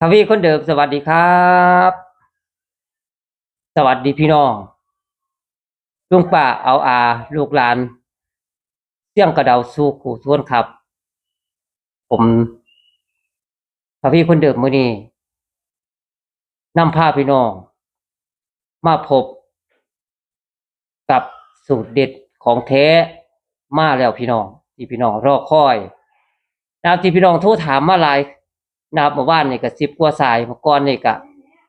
ทวีคนเดิมสวัสดีครับ สวัสดีพี่น้องลุงป้าเอาอา ลูกหลานเสี่ยงกระเดาสู้ขู่ทวนครับ ผมทวีคนเดิมมื้อนี้นำพาพี่น้อง มาพบ กับสูตรเด็ดของแท้มาแล้วพี่น้อง ที่พี่น้องรอคอยนะครับที่พี่น้องโทรถามมาหลาย นะครับเมื่อวานนี่ก็สิบกว่าสายเมื่อก่อนนี่ก็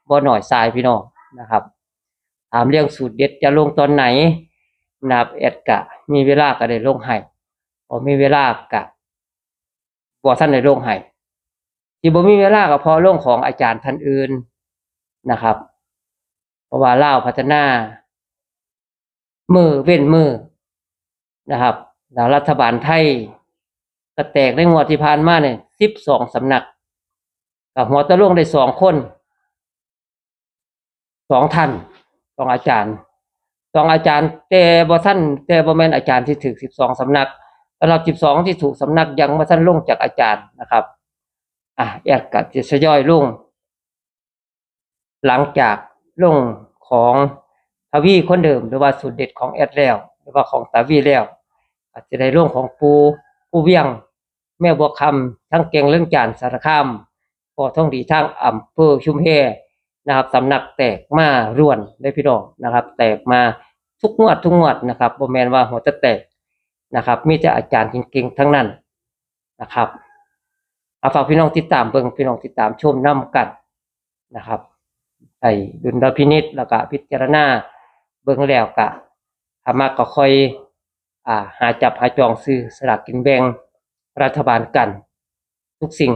บ่หน่อยสายพี่น้องนะครับ ถามเรื่องสูตรเด็ดจะลงตอนไหนนะครับแอดกะ มีเวลาก็ได้ลงให้พอมีเวลากะบ่ท่านได้ลงให้ที่บ่มีเวลาก็พอลงของอาจารย์ท่านอื่นนะครับ เพราะว่าเล่าพัฒนามือเว้นมือนะครับแล้วรัฐบาลไทยก็แตกในงวดที่ผ่านมาเนี่ยสิบสองสำนัก กับหัวตะลุงได้สองคนสองท่านสองอาจารย์สองอาจารย์แต่บ่ท่านแต่บ่แม่นอาจารย์ที่ถึกสิบสองสำนักสำหรับสิบสองที่ถูกสำนักยังบ่ท่านลงจากอาจารย์นะครับ อะแอดกัจะทยอยลง หลังจากลงของทวีคนเดิม หรือว่าสูตรเด็ดของแอดแล้ว หรือว่าของตาวีแล้ว อาจจะได้ลงของปูปูเวียง แม่บัวคำทั้งเก่งเรื่องจานสารคาม พอท่องดีทั้งอำเภอชุมแพนะครับสำนักแตกมาร่วนได้พี่น้องนะครับ แตกมาทุกงวดทุกงวดนะครับบ่แมนว่าหัวจะแตกนะครับ มีแต่อาจารย์เก่งๆทั้งนั้นนะครับเอาฝากพี่น้องติดตามเบิ่งพี่น้องติดตามชมน้ำกันนะครับไอ้ดุลพินิษแล้วก็พิจารณาเบิ่งแล้วก็ถ้ามาก็ค่อยอ่าหาจับหาจองซื้อสลากกินแบ่งรัฐบาลกัน ทุกสิ่ง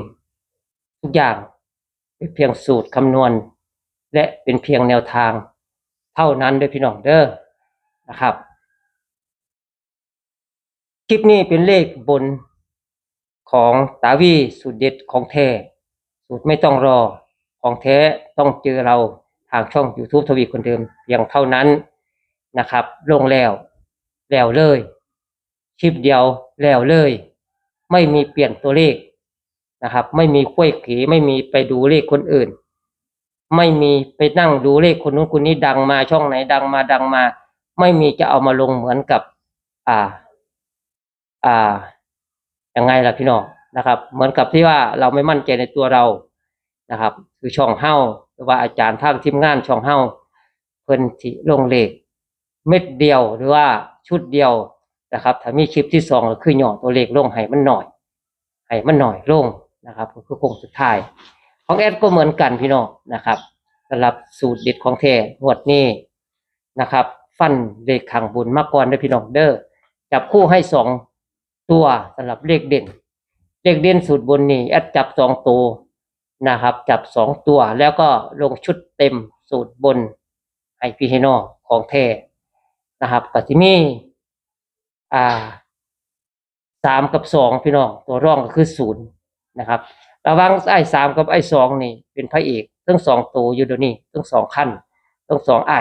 ทุกอย่างเป็นเพียงสูตรคำนวณ และเป็นเพียงแนวทาง เท่านั้นด้อพี่น้องเด้อนะครับ คลิปนี้เป็นเลขบนของตาวีสูตรเด็ดของแท้สูตรไม่ต้องรอของแท้ต้องเจอเราทางช่อง YouTube ทวีคนเดิมเพียงเท่านั้นนะครับ ลงแล้ว แล้วเลย คลิปเดียวแล้วเลย ไม่มีเปลี่ยนตัวเลข นะครับ ไม่มีคุ้ยเขไม่มีไปดูเลขคนอื่น ไม่มีไปนั่งดูเลขคนนู้นคนนี้ดังมาช่องไหนดังมาดังมา ไม่มีจะเอามาลงเหมือนกับ อ่า อ่ายังไงล่ะพี่น้องนะครับ เหมือนกับที่ว่าเราไม่มั่นใจในตัวเรานะครับ คือช่องเฮ้าหรือว่าอาจารย์ทางทีมงานช่องเฮ้าเพิ่นที่ลงเลขเม็ดเดียวหรือว่าชุดเดียวนะครับ ถ้ามีคลิปที่สองก็คือหย่อตัวเลขลงให้มันหน่อยให้มันหน่อยลง นะครับ ก็คือคงสุดท้าย ของแอดก็เหมือนกันพี่น้องนะครับสำหรับสูตรเด็ดของแท้งวดนี้นะครับ ฟันเลขขังบุญมาก่อนด้อพี่น้องเด้อจับคู่ให้สองตัวสำหรับเลขเด่น เลขเด่นสูตรบนนี่แอดจับสองตัวนะครับ จับสองตัวแล้วก็ลงชุดเต็มสูตรบนให้พี่ให้น้อของแท้นะครับก็สิมีอ่าสามกับสองพี่น้องตัวร่องก็คือศูนย์ นะครับ ระว่างไอ้สามกับไอ้สองนี่เป็นพระเอกทั้งสองตัวอยู่เดี๋ยวนี้ทั้งสองขั้นทั้งสองไอ้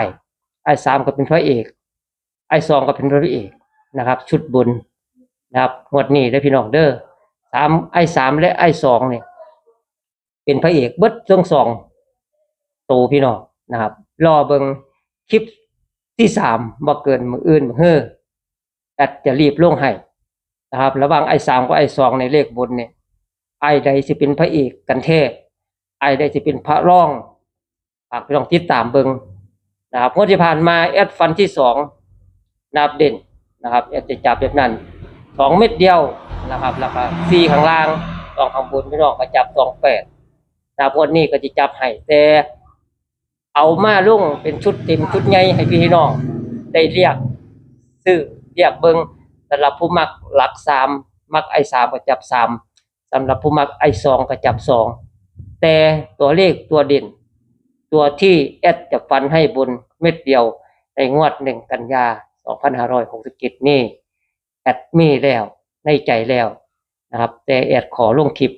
ไอ้สามก็เป็นพระเอก ไอ้สองก็เป็นพระเอกนะครับ ชุดบุญนะครับงวดนี้ได้พี่น้องเด้อสามไอ้สามและไอ้สองเนี่ยเป็นพระเอกเบิดทั้งสองตัวพี่น้องนะครับรอเบิงคลิปที่สามบ่เกินมืออื่นมือเฮ้อแอดจะรีบลงให้นะครับ ระว่างไอ้สามกับไอ้สองในเลขบนเนี่ย ไอ้ใดสิเป็นพระเอกกันแท้ไอ้ใดสิเป็นพระร่องฝากพี่น้องติดตามเบิงนะครับงวดที่ผ่านมาแอดฟันที่สองนับเด่นนะครับแอดจะจับแบบนั้นสองเม็ดเดียวนะครับแล้วก็สี่ข้างล่างสองข้างบนพี่น้องก็จับสองแปดนะครับงวดนี้ก็จะจับให้แต่เอามาลุ่งเป็นชุดเต็มชุดใหญ่ให้พี่น้องได้เรียกซื้อเรียกเบิงสำหรับผู้มักหลักสามมักไอ้สามก็จับสาม สำหรับผู้มักไอซองก็จับสอง แต่ตัวเลขตัวเด่น ตัวที่แอดจะฟันให้บนเม็ดเดียวในงวดหนึ่งกันยา 2567 นี่ แอดมีแล้วในใจแล้วนะครับ แต่แอดขอลงคลิป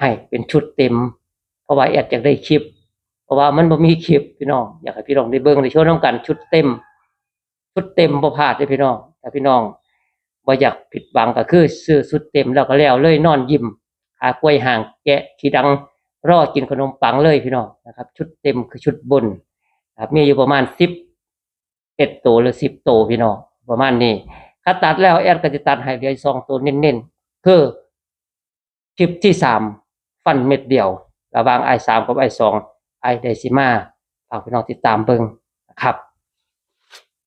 ให้เป็นชุดเต็ม เพราะว่าแอดอยากได้คลิป เพราะว่ามันบ่มีคลิปพี่น้อง อยากให้พี่น้องได้เบิ่งได้ชมน้ำกันชุดเต็ม ชุดเต็มบ่พลาดเลยพี่น้องถ้าพี่น้อง บ่อยากผิดหวังก็คือซื้อชุดเต็มแล้วก็แล้วเลยนอนยิ้มขากล้วยห่างแกะขี้ดังรอกินขนมปังเลยพี่น้องนะครับ ชุดเต็มคือชุดบนครับมีอยู่ประมาณสิบเอ็ดตัวหรือสิบตัวพี่น้องประมาณนี้ถ้าตัดแล้วแอดก็จะตัดให้เหลือสองตัวเน้นๆคือคลิปที่สามฟันเม็ดเดียว ระหว่างไอสามกับไอสองไอเดซิมาฝากพี่น้องติดตามเบิ่งนะครับ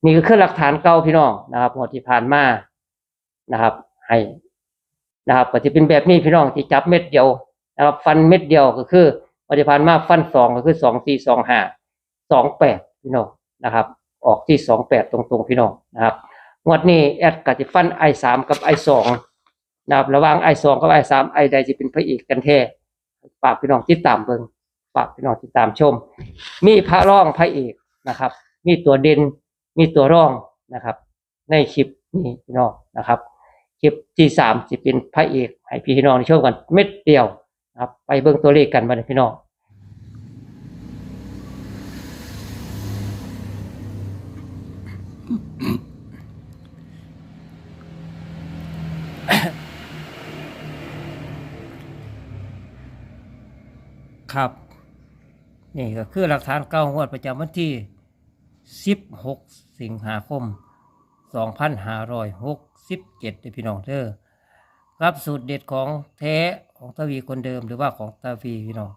นี่ก็คือหลักฐานเก่าพี่น้องนะครับงวดที่ผ่านมา นะครับ ให้นะครับก็จะเป็นแบบนี้พี่น้องที่จับเม็ดเดียวนะครับ ฟันเม็ดเดียวก็คืองวดที่ผ่านมากฟันสองก็คือสองสี่สองห้าสองแปดพี่น้องนะครับ ออกที่สองแปดตรงๆพี่น้องนะครับงวดนี้แอดก็จะฟันไอสามกับไอสองนะครับระหว่างไอสองกับไอสามไอใดจะเป็นพระเอกกันแท้ฝากพี่น้องติดตามเบิ่งฝากพี่น้องติดตามชม มีพระร่องพระเอกนะครับ มีตัวเด่นมีตัวร่องนะครับ ในคลิปนี้พี่น้องนะครับ คลิปที่สามจะเป็นพระเอกให้พี่น้องได้ชมกันเม็ดเดียวครับ ไปเบิ่งตัวเลขกันบัดนี้พี่น้องครับ นี่ก็คือหลักฐานเก้างวดประจำวันที่ 16 สิงหาคม 2567เด้อพี่น้องเด้อครับสูตรเด็ดของแท้ของตาวีคนเดิมหรือว่าของตาวีพี่น้อง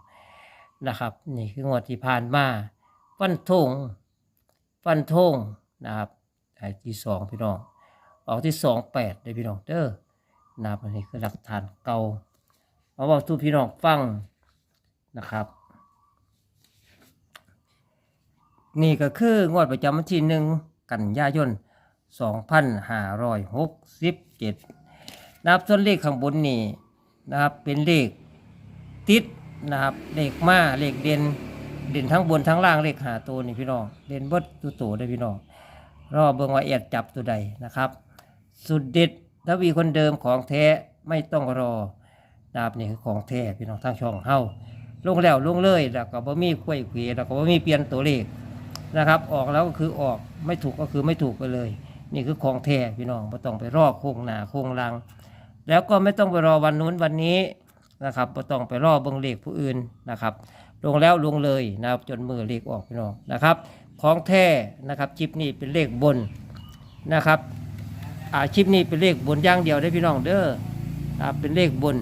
นะครับ นี่คืองวดที่ผ่านมาฟันธงฟันธงนะครับไอ้ที่สองพี่น้องออกที่สองแปดเด้อพี่น้องเด้อนะครับอันนี้คือหลักฐานเก่าเอาบอกทุกพี่น้องฟังนะครับ นี่ก็คืองวดประจำวันที่หนึ่งกันยายน 2567นะครับส่วนเลขข้างบนนี่นะครับเป็นเลขติดนะครับเลขมาเลขเด่นเด่นทั้งบนทั้งล่างเลขหาตัวนี่พี่น้องเด่นเบดตัวโตได้พี่น้องรอบเบิ่งว่าแอดจับตัวใดนะครับ สุดเด็ดทวีคนเดิมของแท้ไม่ต้องรอนะครับนี่คือของแท้พี่น้องทั้งช่องเฮาลงแล้วลงเลยแล้วก็บ่มีควยเขวแล้วก็บ่มีเปลี่ยนตัวเลขนะครับ ออกแล้วก็คือออกไม่ถูกก็คือไม่ถูกไปเลย นี่คือของแท้พี่น้องไม่ต้องไปรอโค้งหนาโค้งลัง แล้วก็ไม่ต้องไปรอวันนู้นวันนี้นะครับไม่ต้องไปรอเบิ่งเลขผู้อื่นนะครับ ลงแล้วลงเลยนะครับจนมือเลขออกพี่น้องนะครับ ของแท้นะครับชิปนี้เป็นเลขบนนะครับอาชิปนี้เป็นเลขบนอย่างเดียวได้พี่น้องเด้อนะเป็นเลขบน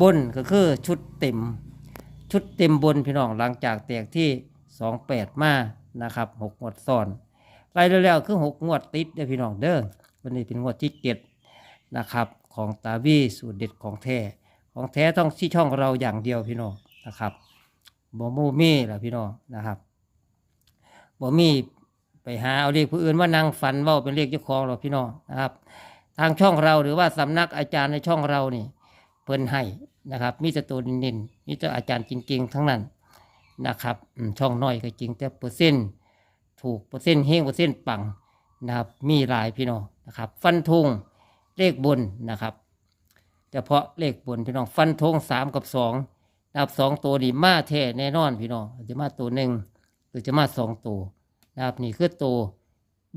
บนก็คือชุดเต็ม ชุดเต็มบนพี่น้องหลังจากแตกที่สองแปดมานะครับหกงวดซ้อน ไล่แล้วๆคือหกงวดติดเด้อพี่น้องเด้อวันนี้เป็นงวดที่เจ็ดนะครับ ของตาวีสูตรเด็ดของแท้ของแท้ต้องที่ช่องเราอย่างเดียวพี่น้องนะครับบ่มูมี่แหละพี่น้องนะครับบ่มีไปหาเอาเลขผู้อื่นว่านั่งฝันว่าเป็นเลขเจ้าของเราพี่น้องนะครับ ทางช่องเราหรือว่าสำนักอาจารย์ในช่องเรานี่เพิ่นให้นะครับ มีแต่ตัวน้นมีแต่อาจารย์จริง ๆ ทั้งนั้นนะครับช่องน้อยก็จริงแต่เปอร์เซ็นต์ ถูกเปอร์เซ็นต์เฮงเปอร์เซ็นต์ปังนะครับ มีหลายพี่น้องนะครับ ฟันธงเลขบนนะครับเฉพาะเลขบนพี่น้องฟันธงสามกับสองนะครับสองตัวนี่มาแท้แน่นอนพี่น้องจะมาตัวหนึ่งหรือจะมาสองตัวนะครับนี่คือตัว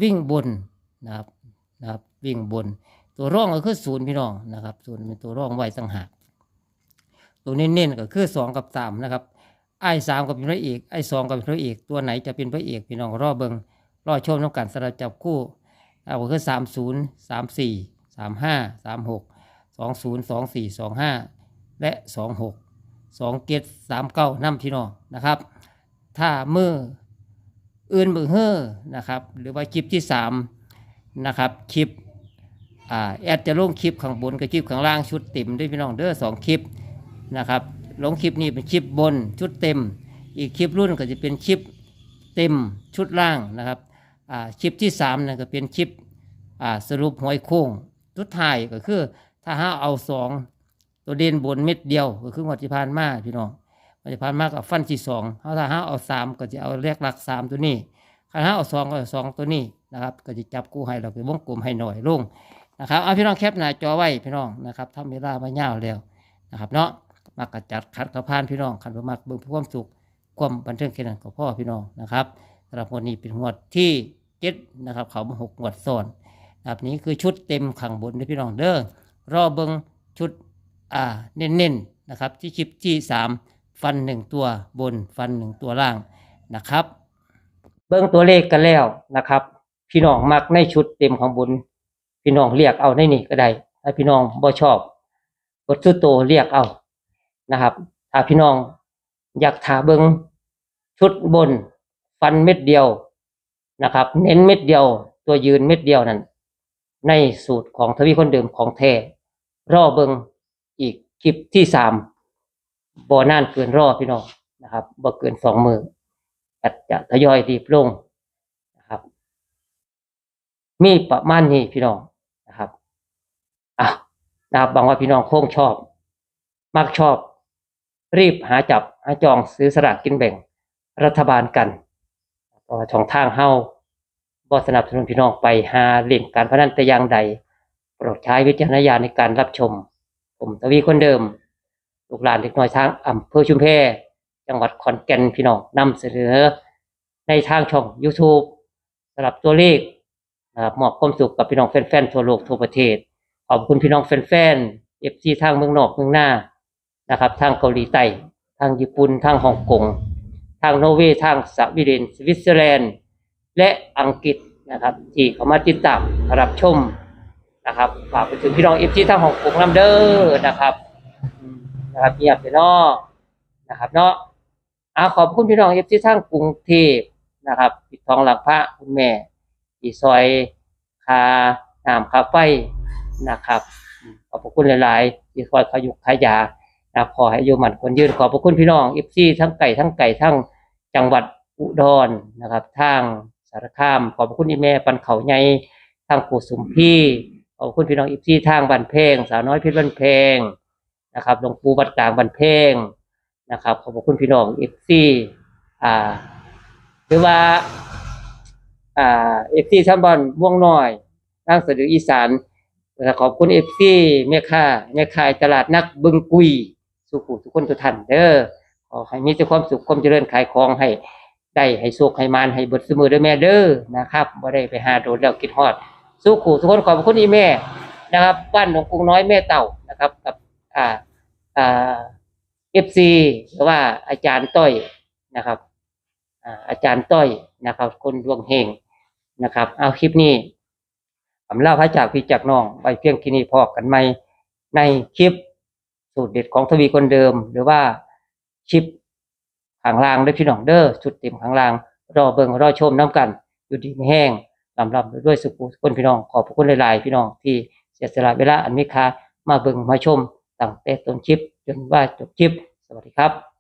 วิ่งบนนะครับนะครับวิ่งบน ตัวร่องก็คือศูนย์พี่น้องนะครับศูนย์เป็นตัวร่องไว้ต่างหากตัวเน้นๆก็คือสองกับสามนะครับ ไอ้สามกับเป็นพระเอกไอ้สองกับเป็นพระเอก ตัวไหนจะเป็นพระเอกพี่น้องรอเบิงรอชมน้ำกันสำหรับจับคู่เอาคือสามศูนย์สามสี่สามห้าสามหกสองศูนย์สองสี่สองห้าและสองหกสองเกตสามเก้าน้ำพี่น้องนะครับ ถ้ามืออื่นมือเฮ้อนะครับ หรือว่าคลิปที่สามนะครับคลิปอ่าแอดจะลงคลิปข้างบนกับคลิปข้างล่างชุดเต็มด้วยพี่น้องเด้อสองคลิปนะครับ ลงคลิปนี้เป็นคลิปบนชุดเต็ม อีกคลิปรุ่นก็จะเป็นคลิปเต็มชุดล่างนะครับคลิปที่สามนะก็เป็นคลิปสรุปหวยโค้งชุดท้ายก็คือถ้าห้าเอาสองตัวเด่นบนเม็ดเดียว ก็คือวดที่ผ่านมาพี่น้องวดที่ผ่านมากับฟันที่สองถ้าห้าเอาสามก็จะเอาเลขหลักสามตัวนี้ถ้าห้าเอาสองก็เอาสองตัวนี้นะครับก็จะจับกู้ให้เราไปวงกลมให้หน่อยลงนะครับเอาพี่น้องแคปหน้าจอไว้พี่น้องนะครับทำเวลามาเงาแล้วนะครับเนาะ มากระจัดขัดกระพานพี่น้องขันบ่มักเบิ่งความสุขความบันเทิงแค่นั้นก็พ่อพี่น้องนะครับสำหรับวันนี้เป็นงวดที่เจ็ดนะครับเขามาหกงวดซ้อนนะครับนี้คือชุดเต็มขังบนนะพี่น้องเด้อรอเบิ่งชุดอ่าเน้นๆนะครับที่คลิปที่สามฟันหนึ่งตัวบนฟันหนึ่งตัวล่างนะครับ เบิ่งตัวเลขกันแล้วนะครับ พี่น้องมักในชุดเต็มของบุญพี่น้องเรียกเอาในนี่ก็ได้ถ้าพี่น้องบ่ชอบบทสุดโตเรียกเอา นะครับ ถ้าพี่น้องอยากถาเบิงชุดบน ฟันเม็ดเดียวนะครับ เน้นเม็ดเดียว ตัวยืนเม็ดเดียวนั่นในสูตรของทวีคนเดิมของแท้รอเบิงอีกคลิปที่สามบ่นานเกินรอพี่น้องนะครับบ่เกินสองมืออาจจะทยอยรีบลงนะครับ มีประมาณนี้พี่น้องนะครับอะนะครับบางว่าพี่น้องคงชอบมักชอบ รีบหาจับหาจองซื้อสลากกินแบ่งรัฐบาลกันเพราะว่าช่องทางเฮาบ่สนับสนุนพี่น้องไปหาเล่นการพนันแต่อย่างใดโปรดใช้วิจารณญาณในการรับชม ผมทวีคนเดิม ลูกหลานเด็กน้อยทางอำเภอชุมแพจังหวัดขอนแก่นพี่น้องนำเสนอ ในทางช่อง YouTube สำหรับตัวเลขนะครับมอบความสุขกับพี่น้องแฟนๆทั่วโลกทั่วประเทศ ขอบคุณพี่น้องแฟนๆ FC ทางเมืองนอกเมืองหน้า นะครับทางเกาหลีใต้ทางญี่ปุ่นทางฮ่องกงทางนอร์เวย์ทางสวีเดนสวิตเซอร์แลนด์ และอังกฤษนะครับ ที่เข้ามาติดตามรับชมนะครับฝากไปถึงพี่น้อง FC ทางฮ่องกงนํเด้อนะครับนะครับเงียบไปเนาะนะครับเนาะอาขอบคุณพี่น้องเอฟซีทางกรุงเทพนะครับปิดทองหลังพระคุณแม่อีซอยคาน้ำคาไฟนะครับขอบคุณหลาย ๆ ที่คอยขยุกขยานะ ขอให้อยู่หมันคนยืนขอบพระคุณพี่น้องเอฟซีทั้งไก่ทั้งไก่ทั้งจังหวัดอุดรนะครับทางสารคาม ขอบพระคุณอีแม่ปันเขาใหญ่ทางปู่สุมพี่ขอบคุณพี่น้องเอฟซีทางบันเพงสาวน้อยพชรบันเพงนะครับหลวงปู่วัดกลางบันเพงนะครับขอบคุณพี่น้องเอฟซีอ่าหรือว่าอ่าเอฟซีชาวบ้านม่วงน้อยทางสะดืออีสานแล้วขอบคุณเอฟซีแม่ค้าแม่ขายตลาดนักบึงกุย สุขุทุกคนทุกท่านเด้อขอให้มีแต่ความสุขความเจริญขายของให้ได้ให้สุขให้มานให้เบิดเสมอด้อแม่เด้อนะครับบ่ได้ไปหาโดนแล้วคิดฮอดสุขุทุกคนขอบคุณอีแม่นะครับบ้านหนองกรุงน้อยแม่เต่านะครับกับอ่าอ่าเอฟซีหรือว่าอาจารย์ต้อยนะครับอ่าอาจารย์ต้อยนะครับ คนดวงเฮงนะครับ เอาคลิปนี้สำเล่าพระจากพี่จากน้องไปเพียงแค่นี้พอกันไหมในคลิป สูตรเด็ดของทวีคนเดิม หรือว่าชิปขางลางด้วยพี่น้องเด้อชุดเต็มขางลาง รอเบิงรอชมน้ำกัน อยู่ดีไม่แห้งลำลำด้วยสุขุคนพี่น้องขอบพระคุณหลายๆพี่น้องที่เสียสละเวลาอันมีค่ามาเบิงมาชมตั้งแต่ต้นคลิปจนว่าจบคลิป สวัสดีครับ